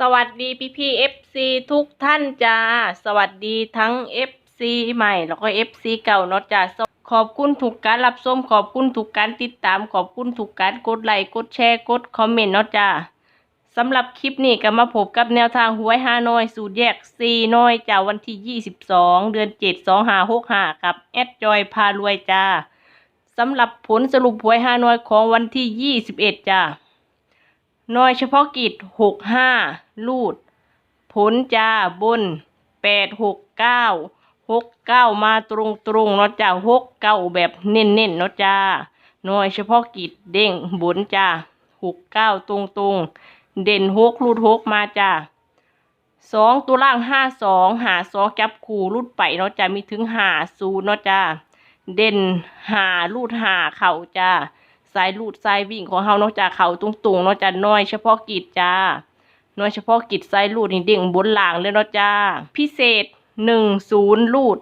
สวัสดีพี่พี่เอฟซีทุกท่านจ้า สวัสดีทั้งเอฟซีใหม่แล้วก็เอฟซีเก่าเนาะจ้าขอบคุณทุกการรับชมขอบคุณทุกการติดตาม ขอบคุณทุกการกดไลค์กดแชร์กดคอมเมนต์เนาะจ้าสำหรับคลิปนี้ก็มาพบกับแนวทางหวยฮานอยสูตรแยกซีน้อยจ้าวันที่ 22 เดือน 7 2 5 6 5 กับแอดจอยพารวยจ้าสำหรับผลสรุปหวยฮานอยของวันที่ 21 จ้า หน่วยเฉพาะกิจหกห้าลูด ผลจ้าบนแปดหกเก้าหกเก้ามาตรงตรงเนาะจ้าหกเก้าแบบเน้นเนาะจ้าหน่วยเฉพาะกิจเด้งบนจ้าหกเก้าตรงตรงเด่นหกลูดหกมาจ้าสองตัวล่างห้าสองหาสองจับคู่ลูดไปเนาะจ้ามีถึงหาศูนย์เนาะจ้าเด่นหาลูดหาเข่าจ้า สายลูดสายวิ่งของเฮานอกจากเขาตรงๆนอกจากน้อยเฉพาะกิจจ้าน้อยเฉพาะกิจสายลูดนี่เด้งบนหลังเลยเนาะจ้า พิเศษหนึ่งศูนย์ลูด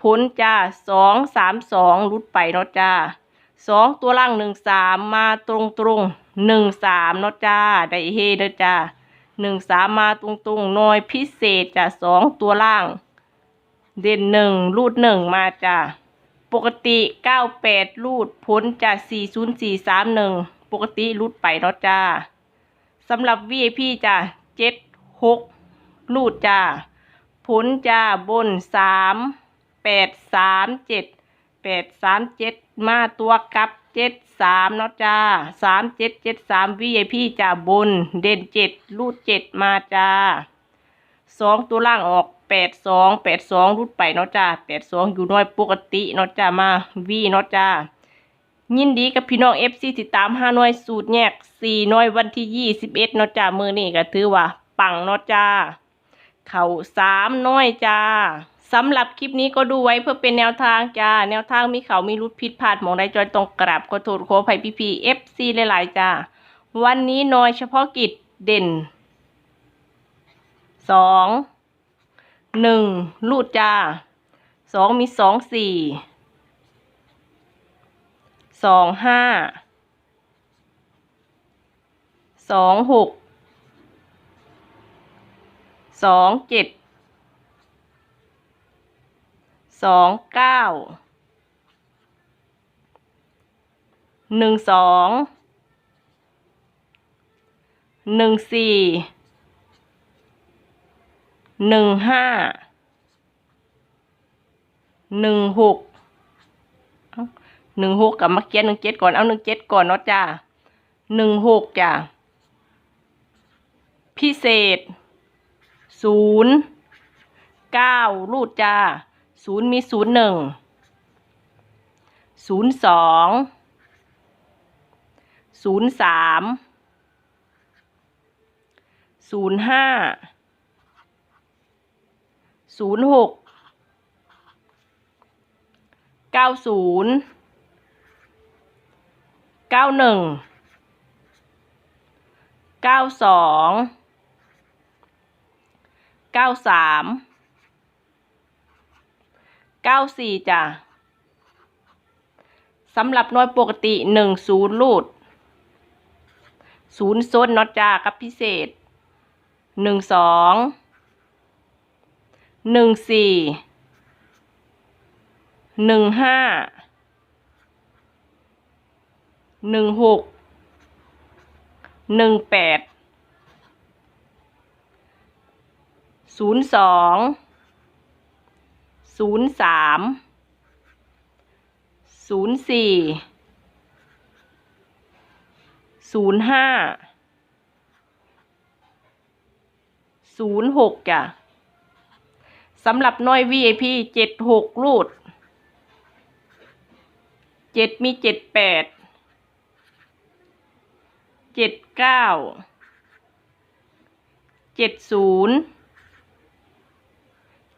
พ้นจ้าสองสามสองลูดไปเนาะจ้าสองตัวล่างหนึ่งสามมาตรงๆหนึ่งสามเนาะจ้าได้เฮเด้อจ้าหนึ่งสามมาตรงๆน้อยพิเศษจ้าสองตัวล่าง เด่นหนึ่งลูดหนึ่งมาจ้า ปกติ 98 รูดพ้นจาก 40431 ปกติรูดไปเนาะจ้าสำหรับ VIP จ้า76 รูดจ้าพ้นจ้าบน 3 8 3 7 8 3 7 มาตัวกับ 73เนาะจ้า 3 7 7 3 VIP จ้าบน เด่น 7 รูด 7 มาจ้าสองตัวล่างออก แปดสองแปดสองรุดไปเนาะจ้าแปดสองอยู่น้อยปกติเนาะจ้ามาวีเนาะจ้ายินดีกับพี่น้องเอฟซีติดตามห้าน้อยสูตรแยกสี่น้อยวันที่ยี่สิบเอ็ดเนาะจ้ามือนี่ก็ถือว่า ปังเนาะจ้าเข่าสามน้อยจ้าสำหรับคลิปนี้ก็ดูไว้เพื่อเป็นแนวทางจ้า แนวทางมีเขามีรุดผิดพลาดมองใดจอยตรงกราบขอโทษขออภัยพี่พีเอฟซีหลายๆจ้า วันนี้น้อยเฉพาะกิจเด่นสอง หนึ่งลูดจ้าสองมีสองสี่สองห้าสองหกสองเจ็ดสองเก้าหนึ่งสองหนึ่งสี่ หนึ่งห้าหนึ่งหกหนึ่งหกกับมาเกียนหนึ่งเจ็ดก่อนเอาหนึ่งเจ็ดก่อนเนาะจ้าหนึ่งหกจ้าพิเศษศูนย์เก้ารูดจ้าศูนย์มีศูนย์หนึ่งศูนย์สองศูนย์สามศูนย์ห้า ศูนย์หกเก้าศูนย์เก้าหนึ่งเก้าสองเก้าสามเก้าสี่จ้ะสำหรับน้อยปกติหนึ่งศูนย์รูดศูนย์ซนนอตจ้ากับพิเศษหนึ่งสอง หนึ่งสี่หนึ่งห้าหนึ่งหกหนึ่งแปดศูนย์สองศูนย์สามศูนย์สี่ศูนย์ห้าศูนย์หกจ้ะ สำหรับน้อย VIP เจ็ดหกรูดเจ็ดมีเจ็ดแปดเจ็ดเก้าเจ็ดศูนย์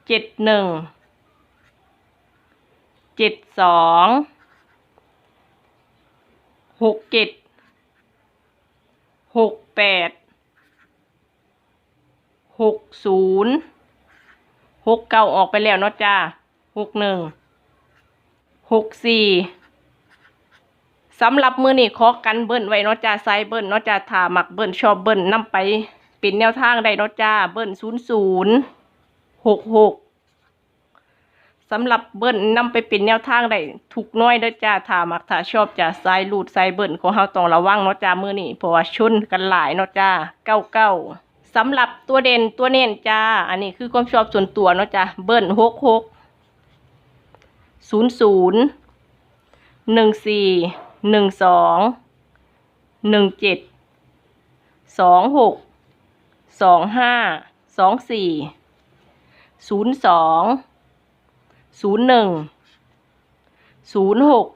เจ็ดหนึ่งเจ็ดสองหกเจ็ดหกแปดหกศูนย์ หกเก้าออกไปแล้วเนาะจ้าหกหนึ่งหกสี่สำหรับมือนี่ขอกันเบิ้ลไว้เนาะจ้าไซเบิ้ลเนาะจ้าถ้ามักเบิ้ลชอบเบิ้ลนำไปเป็นแนวทางได้เนาะจ้าเบิ้ลศูนย์ศูนย์หกหกสำหรับเบิ้ลนำไปเป็นแนวทางได้ถูกน้อยเด้อจ้าถ้ามักถาชอบจ้าสายลูดสายเบิ้ลของเฮาต้องระวังเนาะจ้ามือนี้เพราะว่าชนกันหลายเนาะจ้าเก้าเก้า สำหรับตัวเด่นตัวเน้นจ้า อันนี้คือความชอบส่วนตัวเนาะจ้าเบิ้ลหกหกศูนย์ศูนย์หนึ่งสี่หนึ่งสองหนึ่งเจ็ดสองหกสองห้าสองสี่ศูนย์สองศูนย์หนึ่งศูนย์หก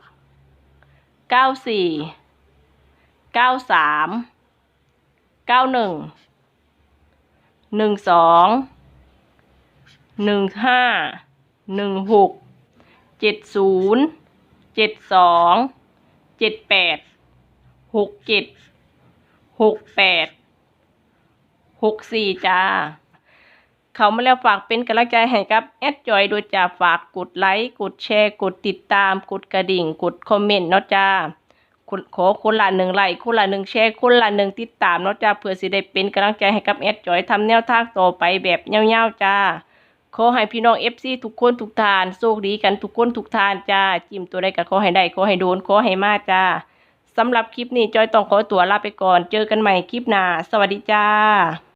เก้าสี่เก้าสามเก้าหนึ่ง หนึ่งสองหนึ่งห้าหนึ่งหกเจ็ดศูนย์เจ็ดสองเจ็ดแปดหกเจ็ดหกแปดหกสี่จ้า เขามาแล้วฝากเป็นกำลังใจให้กับแอดจอยโดยจะฝากกดไลค์ กดแชร์ กดติดตาม กดกระดิ่ง กดคอมเมนต์เนาะจ้า ขอคนละหนึ่งไลค์คนละหนึ่งแชร์คนละหนึ่งติดตามเนาะจ้าเพื่อสิได้เป็นกำลังใจให้กับแอดจอยทำแนวทางต่อไปแบบยาวๆจ้าขอให้พี่น้องเอฟซีทุกคนทุกทานโชคดีกันทุกคนทุกทานจ้าจิ้มตัวใดก็ขอให้ได้ขอให้โดนขอให้มาจ้าสำหรับคลิปนี้จอยต้องขอตัวลาไปก่อน เจอกันใหม่คลิปหน้า สวัสดีจ้า